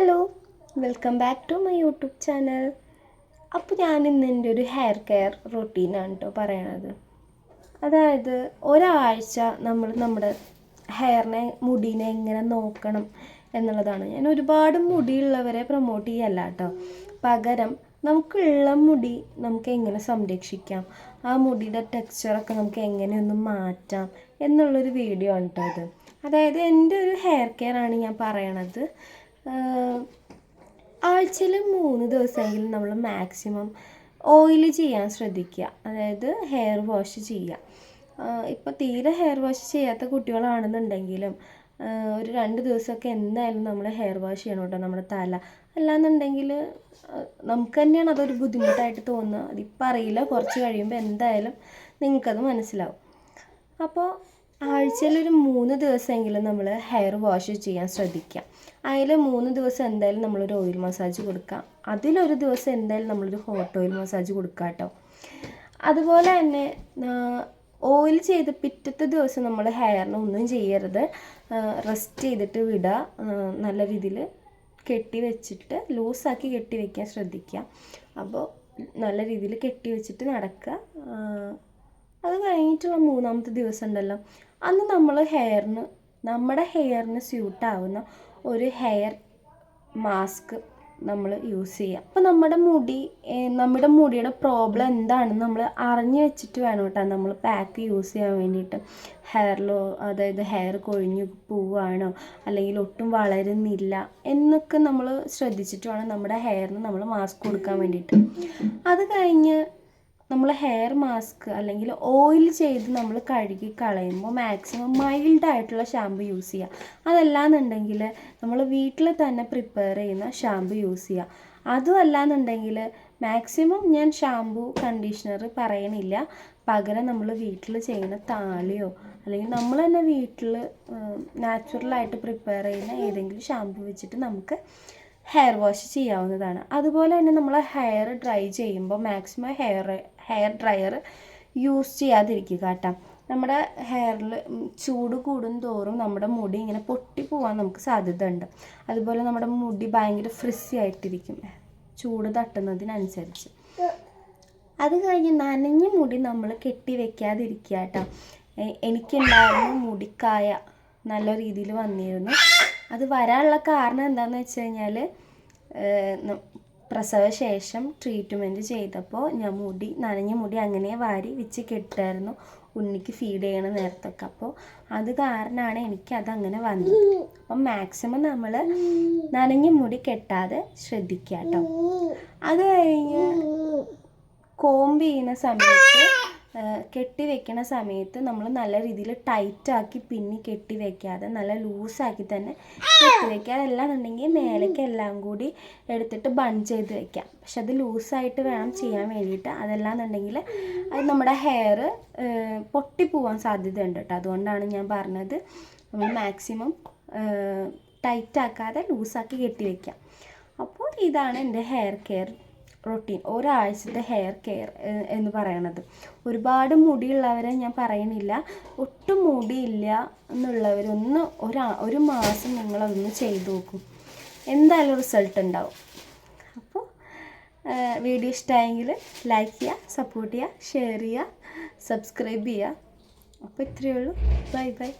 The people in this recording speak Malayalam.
Hello welcome back to my YouTube channel അപ്പോൾ ഞാൻ ഇന്ന് എന്റെ ഒരു ഹെയർ കെയർ റൊട്ടീനാണ് കേട്ടോ പറയണത്. അതായത് ഒരാഴ്ച നമ്മൾ നമ്മുടെ ഹെയറിനെ മുടീനെ എങ്ങനെ നോക്കണം എന്നുള്ളതാണ്. ഞാൻ ഒരുപാട് മുടിയുള്ളവരെ പ്രൊമോട്ട് ചെയ്യല്ല കേട്ടോ പകരം നമുക്കുള്ള മുടി നമുക്ക് എങ്ങനെ സംരക്ഷിക്കാം? ആ മുടിയുടെ ടെക്സ്ചറൊക്കെ നമുക്ക് എങ്ങനെയൊന്ന് മാറ്റാം എന്നുള്ളൊരു വീഡിയോ ആണ് കേട്ടോ അത്. അതായത് എന്റെ ഒരു ഹെയർ കെയർ ആണ് ഞാൻ പറയണത്. ആഴ്ചയിൽ മൂന്ന് ദിവസമെങ്കിലും നമ്മൾ മാക്സിമം ഓയിൽ ചെയ്യാൻ ശ്രദ്ധിക്കുക. അതായത് ഹെയർ വാഷ് ചെയ്യുക. ഇപ്പോൾ തീരെ ഹെയർ വാഷ് ചെയ്യാത്ത കുട്ടികളാണെന്നുണ്ടെങ്കിലും ഒരു രണ്ട് ദിവസമൊക്കെ എന്തായാലും നമ്മൾ ഹെയർ വാഷ് ചെയ്യണം കേട്ടോ. നമ്മുടെ തല. അല്ലാന്നുണ്ടെങ്കിൽ നമുക്ക് തന്നെയാണ് അതൊരു ബുദ്ധിമുട്ടായിട്ട് തോന്നുക. അതിപ്പോൾ അറിയില്ല. കുറച്ച് കഴിയുമ്പോൾ എന്തായാലും നിങ്ങൾക്കത് മനസ്സിലാവും. അപ്പോൾ ആഴ്ചയിൽ ഒരു മൂന്ന് ദിവസമെങ്കിലും നമ്മൾ ഹെയർ വാഷ് ചെയ്യാൻ ശ്രദ്ധിക്കുക. അതിൽ മൂന്ന് ദിവസം എന്തായാലും നമ്മളൊരു ഓയിൽ മസാജ് കൊടുക്കാം അതിലൊരു ദിവസം എന്തായാലും നമ്മളൊരു ഹോട്ട് ഓയിൽ മസാജ് കൊടുക്കുക കേട്ടോ. അതുപോലെ തന്നെ ഓയിൽ ചെയ്ത് പിറ്റത്തെ ദിവസം നമ്മൾ ഹെയറിന് ഒന്നും ചെയ്യരുത്. റെസ്റ്റ് ചെയ്തിട്ട് വിടുക നല്ല രീതിയിൽ കെട്ടി വെച്ചിട്ട് ലൂസാക്കി കെട്ടി വെക്കാൻ ശ്രദ്ധിക്കുക. അപ്പോൾ നല്ല രീതിയിൽ കെട്ടി വെച്ചിട്ട് നടക്കുക. അത് കഴിഞ്ഞിട്ടുള്ള മൂന്നാമത്തെ ദിവസം ഉണ്ടല്ലോ. അന്ന് നമ്മൾ ഹെയറിന് നമ്മുടെ ഹെയറിന് സ്യൂട്ടാവുന്ന ഒരു ഹെയർ മാസ്ക് നമ്മൾ യൂസ് ചെയ്യുക അപ്പോൾ നമ്മുടെ മുടി നമ്മുടെ മുടിയുടെ പ്രോബ്ലം എന്താണെന്ന് നമ്മൾ അറിഞ്ഞു വെച്ചിട്ട് വേണം കേട്ടോ നമ്മൾ പാക്ക് യൂസ് ചെയ്യാൻ വേണ്ടിയിട്ട്. ഹെയറിലോ അതായത് ഹെയർ കൊഴിഞ്ഞു പോവുകയാണോ അല്ലെങ്കിൽ ഒട്ടും വളരുന്നില്ല എന്നൊക്കെ നമ്മൾ ശ്രദ്ധിച്ചിട്ട് വേണം നമ്മുടെ ഹെയറിന് നമ്മൾ മാസ്ക് കൊടുക്കാൻ വേണ്ടിയിട്ട്. അത് കഴിഞ്ഞ് നമ്മൾ ഹെയർ മാസ്ക് അല്ലെങ്കിൽ ഓയിൽ ചെയ്ത് നമ്മൾ കഴുകി കളയുമ്പോൾ മാക്സിമം മൈൽഡ് ആയിട്ടുള്ള ഷാമ്പു യൂസ് ചെയ്യുക അതല്ലാന്നുണ്ടെങ്കിൽ നമ്മൾ വീട്ടിൽ തന്നെ പ്രിപ്പയർ ചെയ്യുന്ന ഷാമ്പു യൂസ് ചെയ്യുക അതും അല്ലാന്നുണ്ടെങ്കിൽ മാക്സിമം ഞാൻ ഷാമ്പു കണ്ടീഷണർ പറയണില്ല. പകരം നമ്മൾ വീട്ടിൽ ചെയ്യുന്ന താളിയോ അല്ലെങ്കിൽ നമ്മൾ തന്നെ വീട്ടിൽ നാച്ചുറലായിട്ട് പ്രിപ്പയർ ചെയ്യുന്ന ഏതെങ്കിലും ഷാമ്പു വെച്ചിട്ട് നമുക്ക് ഹെയർ വാഷ് ചെയ്യാവുന്നതാണ്. അതുപോലെ തന്നെ നമ്മൾ ഹെയർ ഡ്രൈ ചെയ്യുമ്പോൾ maximum hair hair dryer use ചെയ്യാതിരിക്കുക കേട്ടോ. നമ്മുടെ ഹെയറിൽ ചൂട് കൂടും തോറും നമ്മുടെ മുടി ഇങ്ങനെ പൊട്ടി പോകാൻ നമുക്ക് സാധ്യത ഉണ്ട് അതുപോലെ നമ്മുടെ മുടി ഭയങ്കര ഫ്രിസി ആയിട്ടിരിക്കും. ചൂട് തട്ടുന്നതിനനുസരിച്ച്. അത് കഴിഞ്ഞ് നനഞ്ഞ മുടി നമ്മൾ കെട്ടി വെക്കാതിരിക്കുക കേട്ടോ. എനിക്കുണ്ടായിരുന്ന മുടിക്കായ നല്ല രീതിയിൽ വന്നിരുന്നു. അത് വരാനുള്ള കാരണം എന്താണെന്ന് വെച്ച് കഴിഞ്ഞാൽ പ്രസവശേഷം ട്രീറ്റ്മെന്റ് ചെയ്തപ്പോൾ ഞാൻ മുടി നനഞ്ഞ മുടി അങ്ങനെ വാരി വെച്ച് കെട്ടായിരുന്നു. ഉണ്ണിക്ക് ഫീഡ് ചെയ്യണ നേരത്തൊക്കെ. അപ്പോൾ അത് കാരണമാണ് എനിക്ക് അതങ്ങനെ വന്നത്. അപ്പം മാക്സിമം നമ്മൾ നനഞ്ഞ മുടി കെട്ടാതെ ശ്രദ്ധിക്കാട്ടോ. കേട്ടോ അത് കഴിഞ്ഞ് കോമ്പ് ചെയ്യുന്ന സമയത്ത് കെട്ടി വെക്കുന്ന സമയത്ത് നമ്മൾ നല്ല രീതിയിൽ ടൈറ്റാക്കി പിന്നി കെട്ടി വെക്കാതെ നല്ല ലൂസാക്കി തന്നെ കെട്ടി വെക്കുക ഉണ്ടെങ്കിൽ മേലേക്ക് എല്ലാം കൂടി എടുത്തിട്ട് ബൺ ചെയ്ത് വെക്കാം. പക്ഷെ അത് ലൂസായിട്ട് വേണം ചെയ്യാൻ വേണ്ടിയിട്ട്. അതല്ലാന്നുണ്ടെങ്കിൽ അത് നമ്മുടെ ഹെയർ പൊട്ടിപ്പോവാൻ സാധ്യതയുണ്ട് കേട്ടോ. അതുകൊണ്ടാണ് ഞാൻ പറഞ്ഞത് നമ്മൾ മാക്സിമം ടൈറ്റാക്കാതെ ലൂസാക്കി കെട്ടി വെക്കാം അപ്പോൾ ഇതാണ് എന്റെ ഹെയർ കെയർ റൊട്ടീൻ ഒരാഴ്ചത്തെ ഹെയർ കെയർ എന്ന് പറയണത്. ഒരുപാട് മുടിയുള്ളവരെ ഞാൻ പറയണില്ല. ഒട്ടും മുടിയില്ല എന്നുള്ളവരൊന്ന് ഒരാ ഒരു മാസം നിങ്ങളതൊന്ന് ചെയ്തു നോക്കും. എന്തായാലും റിസൾട്ട് ഉണ്ടാവും. അപ്പോൾ വീഡിയോ ഇഷ്ടമായെങ്കിൽ ലൈക്ക് ചെയ്യുക സപ്പോർട്ട് ചെയ്യുക ഷെയർ ചെയ്യുക സബ്സ്ക്രൈബ് ചെയ്യുക അപ്പോൾ ഇത്രയേ ഉള്ളൂ. Bye bye